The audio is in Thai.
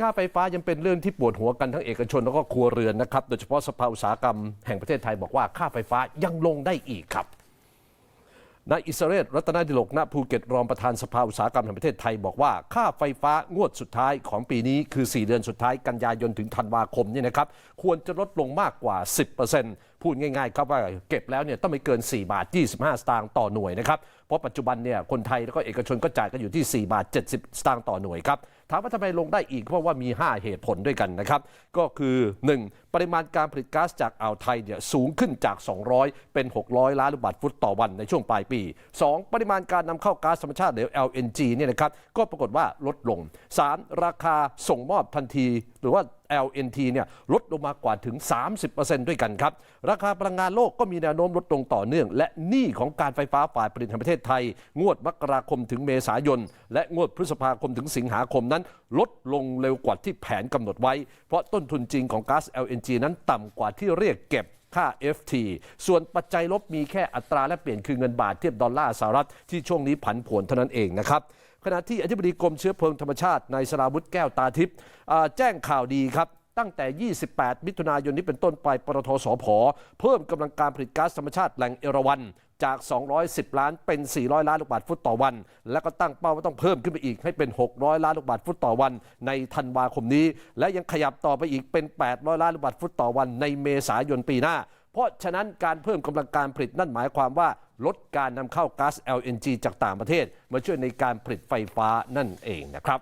ค่าไฟฟ้ายังเป็นเรื่องที่ปวดหัวกันทั้งเอกชนแล้วก็ครัวเรือนนะครับ โดยเฉพาะสภาอุตสาหกรรมแห่งประเทศไทยบอกว่าค่าไฟฟ้ายังลงได้อีกครับนายอิสราเอลรัตนดิลกณภูเก็ตรองประธานสภาอุตสาหกรรมแห่งประเทศไทยบอกว่าค่าไฟฟ้างวดสุดท้ายของปีนี้คือ 4 เดือนสุดท้ายกันยายนถึงธันวาคมนี่นะครับควรจะลดลงมากกว่า 10%พูดง่ายๆครับว่าเก็บแล้วเนี่ยต้องไม่เกิน 4 บาท 25 สตางค์ต่อหน่วยนะครับ เพราะปัจจุบันเนี่ยคนไทยแล้วก็เอกชนก็จ่ายกันอยู่ที่ 4 บาท 70 สตางค์ต่อหน่วยครับถามว่าทำไมลงได้อีกเพราะว่ามี 5 เหตุผลด้วยกันนะครับ ก็คือ 1. ปริมาณการผลิตก๊าซจากอ่าวไทยเนี่ยสูงขึ้นจาก 200 เป็น 600 ล้านลูกบาศก์ฟุตต่อวันในช่วงปลายปี 2. ปริมาณการนำเข้าก๊าซธรรมชาติหรือ LNG เนี่ยนะครับก็ปรากฏว่าลดลง 3. ราคาส่งมอบทันที หรือว่า LNT เนี่ยลดลงมากว่าถึง 30%ด้วยกันครับ ราคาพลังงานโลกก็มีแนวโน้มลดลงต่อเนื่อง และหนี้ของการไฟฟ้าฝ่ายผลิตแห่งประเทศไทย งวดมกราคมถึงเมษายน และงวดพฤษภาคมถึงสิงหาคมนั้น ลดลงเร็วกว่าที่แผนกำหนดไว้ เพราะต้นทุนจริงของก๊าซ LNG นั้นต่ำกว่าที่เรียกเก็บค่า FT ส่วนปัจจัยลบมีแค่อัตราและเปลี่ยนคือเงินบาทเทียบดอลลาร์สหรัฐที่ช่วงนี้ผันผวนเท่านั้นเองนะครับ ขณะที่อธิบดีกรมเชื้อเพลิงธรรมชาตินายสราวุธแก้วตาทิพย์แจ้งข่าวดีครับตั้งแต่ 28 มิถุนายนนี้เป็นต้นไป ปตทสพ เพิ่มกำลังการผลิตก๊าซธรรมชาติแหล่งเอราวันจาก 210 ล้านเป็น 400 ล้านลูกบาศก์ฟุตต่อวัน แล้วก็ตั้งเป้าว่าต้องเพิ่มขึ้นไปอีกให้เป็น 600 ล้านลูกบาศก์ฟุตต่อวัน ในธันวาคมนี้ และยังขยับต่อไปอีกเป็น 800 ล้านลูกบาศก์ฟุตต่อวันในเมษายนปีหน้า เพราะฉะนั้นการเพิ่มกำลังการผลิตนั่นหมายความว่า ลดการนำเข้าก๊าซ LNG จากต่างประเทศ มาช่วยในการผลิตไฟฟ้านั่นเองนะครับ